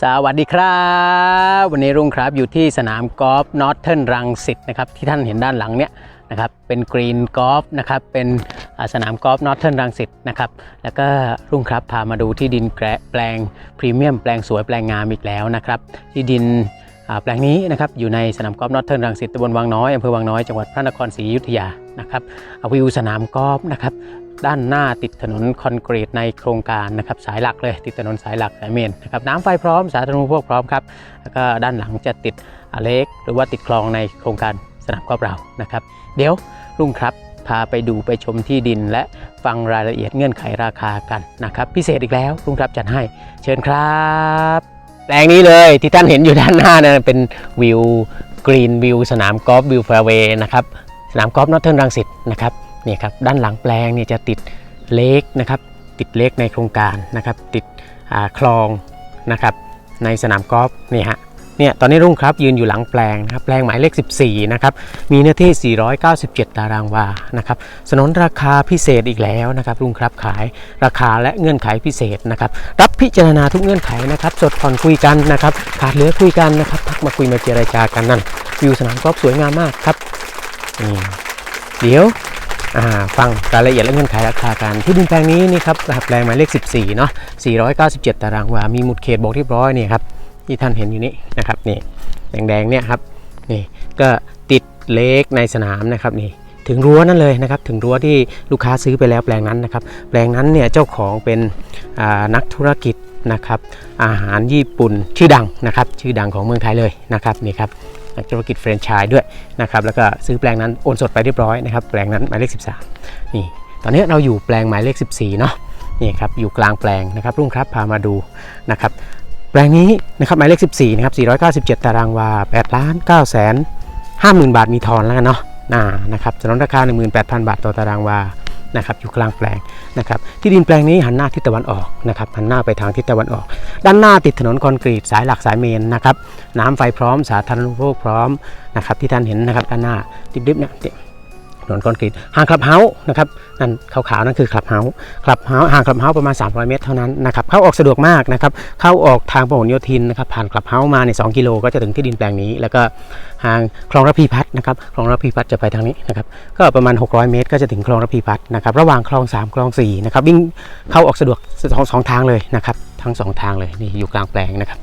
สวัสดีครับ วันนี้รุ่งครับอยู่ที่สนามกอล์ฟนอร์เทิร์นรังสิตนะครับที่ท่านเห็นด้านหลังเนี้ยนะครับเป็นกรีนกอล์ฟนะครับเป็นสนามกอล์ฟนอร์เทิร์นรังสิตนะครับแล้วก็รุ่งครับพามาดูที่ดินแกะแปลงพรีเมียมแปลงสวยแปลงงามอีกแล้วนะครับที่ดินแปลงนี้นะครับอยู่ในสนามกอล์ฟนอร์เทิร์นรังสิตตำบลวังน้อยอำเภอวังน้อยจังหวัดพระนครศรีอยุธยานะครับเอาวิวสนามกอล์ฟนะครับ ด้านหน้าติดถนนคอนกรีตในโครงการนะครับสายหลักเลยติดถนนสายหลักสายเมนนะครับน้ำไฟพร้อมสาธารณูปโภคพร้อมครับแล้วก็ด้านหลังจะติดอเล็กหรือว่าติดคลองในโครงการสนามกอล์ฟเรานะครับ เดี๋ยวลุงครับพาไปดูไปชมที่ดินและฟังรายละเอียดเงื่อนไขราคากันนะครับ พิเศษอีกแล้วลุงครับจัดให้เชิญครับ แปลงนี้เลยที่ท่านเห็นอยู่ด้านหน้านะเป็นวิวกรีนวิวสนามกอล์ฟวิวแฟร์เวย์นะครับสนามกอล์ฟนอตเทิร์นรังสิตนะครับ นี่ครับด้านหลังแปลงเนี่ยจะติดเลกนะครับ ติดเลกในโครงการนะครับ ติดคลองนะครับในสนามกอล์ฟนี่ฮะเนี่ยตอนนี้รุ่งครับยืนอยู่หลังแปลงนะครับแปลงหมายเลข 14 นะครับ มีเนื้อที่ 497 ตารางวานะครับสนนราคาพิเศษอีกแล้วนะครับรุ่งครับขายราคาและเงื่อนไขพิเศษนะครับ รับพิจารณาทุกเงื่อนไขนะครับ สดผ่อนคุยกันนะครับขาดเหลือคุยกันนะครับทักมาคุยมาเจรจากันนั่นวิวสนามกอล์ฟสวยงามมากครับนี่เดี๋ยว ฟังรายละเอียดและเงื่อนไขราคากันที่ดินแปลงนี้นี่ครับแปลงหมายเลข 14 เนาะ 497 ตารางวา มีหมุดเขตบอกเรียบร้อยนี่ครับที่ท่านเห็นอยู่นี่นะครับนี่แดงๆเนี่ยครับนี่ก็ติดเลขในสนามนะครับนี่ถึงรั้วนั่นเลยนะครับถึงรั้วที่ลูกค้าซื้อไปแล้วแปลงนั้นนะครับแปลงนั้นเนี่ยเจ้าของเป็นนักธุรกิจนะครับอาหารญี่ปุ่นชื่อดังนะครับชื่อดังของเมืองไทยเลยนะครับนี่ครับ ธุรกิจแฟรนไชส์ด้วยนะครับแล้วก็ซื้อแปลงนั้นโอนสดไปเรียบร้อยนะครับแปลงนั้นหมายเลข 13 นี่ตอนนี้เราอยู่แปลงหมายเลข 14 เนาะนี่ครับอยู่กลางแปลงนะครับรุ่งครับพามาดูนะครับแปลงนี้นะครับหมายเลข 14นะครับ497 ตารางวา8ล้าน9แสน50,000 บาทมีทอนแล้วกันเนาะน่านะครับสนนราคา 18,000 บาทต่อตารางวานะครับอยู่กลางแปลงนะครับที่ดินแปลงนี้หันหน้าทิศตะวันออกนะครับหันหน้าไปทางทิศตะวันออก ด้านหน้าติดถนนคอนกรีตสายหลักสายเมนนะครับน้ำไฟพร้อมสาธารณูปโภคพร้อมนะครับที่ท่านเห็นนะครับด้านหน้าดิบๆเนี่ยถนนคอนกรีตห่างคลับเฮาส์นะครับนั่นขาวๆนั่นคือคลับเฮาส์คลับเฮาส์ห่างคลับเฮาส์ประมาณ 300 เมตรเท่านั้นนะครับเข้าออกสะดวกมากนะครับเข้าออกทางพหลโยธินนะครับผ่านคลับเฮาส์มาใน2กิโลก็จะถึงที่ดินแปลงนี้ แล้วก็ห่างคลองระพีพัฒนะครับคลองระพีพัฒจะไปทางนี้นะครับก็ประมาณ 600 เมตร ก็จะถึงคลองระพีพัฒนะครับระหว่างคลอง 3 คลอง4นะครับวิ่งเข้าออกสะดวกสองสองทางเลยนะครับ ทั้งสองทางเลยนี่อยู่กลางแปลงนะครับ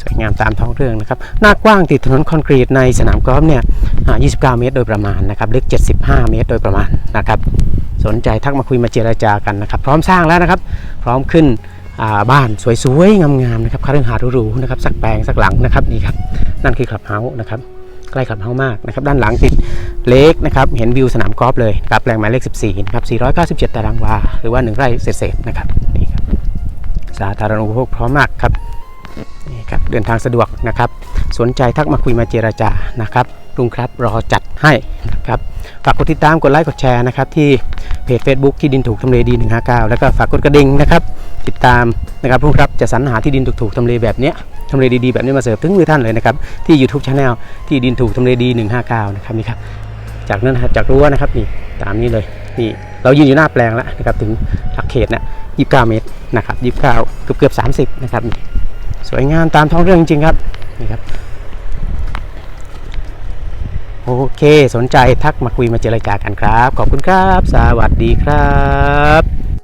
สวยงามตามท้องเรื่องนะครับ หน้ากว้างติดถนนคอนกรีตในสนามกอล์ฟเนี่ย29 เมตรโดยประมาณนะครับลึก 75 เมตรโดยประมาณนะครับ สนใจทักมาคุยมาเจราจากันนะครับ พร้อมสร้างแล้วนะครับ พร้อมขึ้นบ้านสวยๆงามๆนะครับคาเรือนหาหรูๆนะครับสักแปลงสักหลังนะครับนี่ครับนั่นคือคลับเฮาส์นะครับใกล้คลับเฮาส์มากนะครับด้านหลังติดเล็กนะครับเห็นวิวสนามกอล์ฟเลยครับแปลงหมายเลข 14นะครับ497 ตารางวาหรือว่า 1 ไร่เศษๆนะครับ สาธารณูปโภคพร้อมมากครับนี่ครับเดินทางสะดวกนะครับ สนใจทักมาคุยมาเจราจานะครับลุงครับรอจัดให้นะครับฝากกดติดตามกดไลค์กดแชร์นะครับที่เพจ Facebook ที่ดินถูกทำเลดี 159 แล้วก็ฝากกดกระดิ่งนะครับ ติดตามนะครับลุงครับจะสรรหาที่ดินถูกๆทำเลแบบเนี้ยทำเลดีๆแบบนี้มาเสิร์ฟถึงมือท่านเลยนะครับที่ YouTube Channel ที่ดินถูกทำเลดี 159 นะครับนี่ครับจากนั้นครับจากรั้วนะครับนี่ตามนี้เลย นี่เรายืนอยู่หน้าแปลงแล้วนะครับถึงหลักเขตนะ29เมตรนะครับ29เกือบเกือบสานะครับสวยงามตามท้องเรื่องจริงๆครับนี่ครับโอเค สนใจทักมาคุยมาเจรจากันครับ ขอบคุณครับ สวัสดีครับ